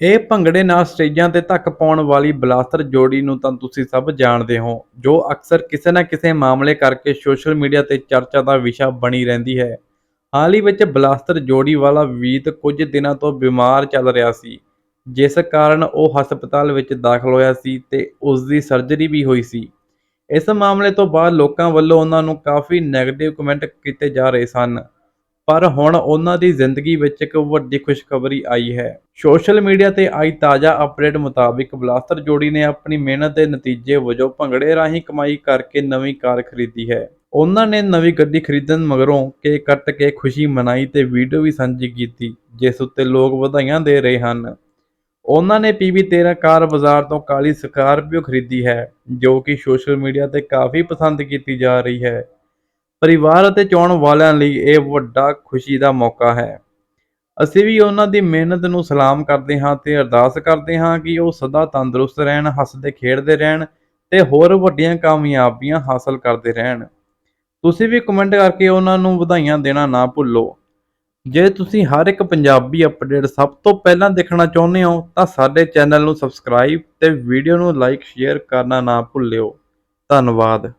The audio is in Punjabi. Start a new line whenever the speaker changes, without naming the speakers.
ਇਹ ਭੰਗੜੇ ਨਾਲ ਸਟੇਜਾਂ ਤੇ ਧੱਕ ਪਾਉਣ ਵਾਲੀ ਬਲਾਸਟਰ ਜੋੜੀ ਨੂੰ ਤਾਂ ਤੁਸੀਂ ਸਭ ਜਾਣਦੇ ਹੋ, ਜੋ ਅਕਸਰ ਕਿਸੇ ਨਾ ਕਿਸੇ ਮਾਮਲੇ ਕਰਕੇ ਸੋਸ਼ਲ ਮੀਡੀਆ ਤੇ ਚਰਚਾ ਦਾ ਵਿਸ਼ਾ ਬਣੀ ਰਹਿੰਦੀ ਹੈ। ਹਾਲ ਹੀ ਵਿੱਚ ਬਲਾਸਟਰ ਜੋੜੀ ਵਾਲਾ ਵੀਤ ਕੁਝ ਦਿਨਾਂ ਤੋਂ ਬਿਮਾਰ ਚੱਲ ਰਿਹਾ ਸੀ, ਜਿਸ ਕਾਰਨ ਉਹ ਹਸਪਤਾਲ ਵਿੱਚ ਦਾਖਲ ਹੋਇਆ ਸੀ ਤੇ ਉਸ ਦੀ ਸਰਜਰੀ ਵੀ ਹੋਈ ਸੀ। ਇਸ ਮਾਮਲੇ ਤੋਂ ਬਾਅਦ ਲੋਕਾਂ ਵੱਲੋਂ ਉਹਨਾਂ ਨੂੰ ਕਾਫੀ ਨੈਗੇਟਿਵ ਕਮੈਂਟ ਕੀਤੇ ਜਾ ਰਹੇ ਸਨ। ਪਰ ਹੁਣ ਉਹਨਾਂ ਦੀ ਜ਼ਿੰਦਗੀ ਵਿੱਚ ਇੱਕ ਵੱਡੀ ਖੁਸ਼ਖਬਰੀ ਆਈ ਹੈ। ਸੋਸ਼ਲ ਮੀਡੀਆ ਤੇ ਆਈ ਤਾਜ਼ਾ ਅਪਡੇਟ ਮੁਤਾਬਿਕ ਬਲਾਸਟਰ ਜੋੜੀ ਨੇ ਆਪਣੀ ਮਿਹਨਤ ਦੇ ਨਤੀਜੇ ਵਜੋਂ ਭੰਗੜੇ ਰਾਹੀਂ ਕਮਾਈ ਕਰਕੇ ਨਵੀਂ ਕਾਰ ਖਰੀਦੀ ਹੈ। ਉਹਨਾਂ ਨੇ ਨਵੀਂ ਗੱਡੀ ਖਰੀਦਣ ਮਗਰੋਂ ਕੇਕ ਕੱਟ ਕੇ ਖੁਸ਼ੀ ਮਨਾਈ ਤੇ ਵੀਡੀਓ ਵੀ ਸਾਂਝੀ ਕੀਤੀ, ਜਿਸ ਉੱਤੇ ਲੋਕ ਵਧਾਈਆਂ ਦੇ ਰਹੇ ਹਨ। ਉਹਨਾਂ ਨੇ PB13 ਕਾਰ ਬਾਜ਼ਾਰ ਤੋਂ ਕਾਲੀ ਸਕਾਰਪੀਓ ਖਰੀਦੀ ਹੈ, ਜੋ ਕਿ ਸੋਸ਼ਲ ਮੀਡੀਆ ਤੇ ਕਾਫੀ ਪਸੰਦ ਕੀਤੀ ਜਾ ਰਹੀ ਹੈ। ਪਰਿਵਾਰ ਅਤੇ ਚੋਣ ਵਾਲਿਆਂ ਲਈ ਇਹ ਵੱਡਾ ਖੁਸ਼ੀ ਦਾ ਮੌਕਾ ਹੈ। ਅਸੀਂ ਵੀ ਉਹਨਾਂ ਦੀ ਮਿਹਨਤ ਨੂੰ ਸਲਾਮ ਕਰਦੇ ਹਾਂ ਤੇ ਅਰਦਾਸ ਕਰਦੇ ਹਾਂ ਕਿ ਉਹ ਸਦਾ ਤੰਦਰੁਸਤ ਰਹਿਣ, ਹੱਸਦੇ, ਖੇਡਦੇ ਰਹਿਣ ਤੇ ਹੋਰ ਵੱਡੀਆਂ ਕਾਮਯਾਬੀਆਂ ਹਾਸਲ ਕਰਦੇ ਰਹਿਣ। ਤੁਸੀਂ ਵੀ ਕਮੈਂਟ ਕਰਕੇ ਉਹਨਾਂ ਨੂੰ ਵਧਾਈਆਂ ਦੇਣਾ ਨਾ ਭੁੱਲੋ। ਜੇ ਤੁਸੀਂ ਹਰ ਇੱਕ ਪੰਜਾਬੀ ਅਪਡੇਟ ਸਭ ਤੋਂ ਪਹਿਲਾਂ ਦੇਖਣਾ ਚਾਹੁੰਦੇ ਹੋ ਤਾਂ ਸਾਡੇ ਚੈਨਲ ਨੂੰ ਸਬਸਕ੍ਰਾਈਬ ਤੇ ਵੀਡੀਓ ਨੂੰ ਲਾਈਕ ਸ਼ੇਅਰ ਕਰਨਾ ਨਾ ਭੁੱਲਿਓ। ਧੰਨਵਾਦ।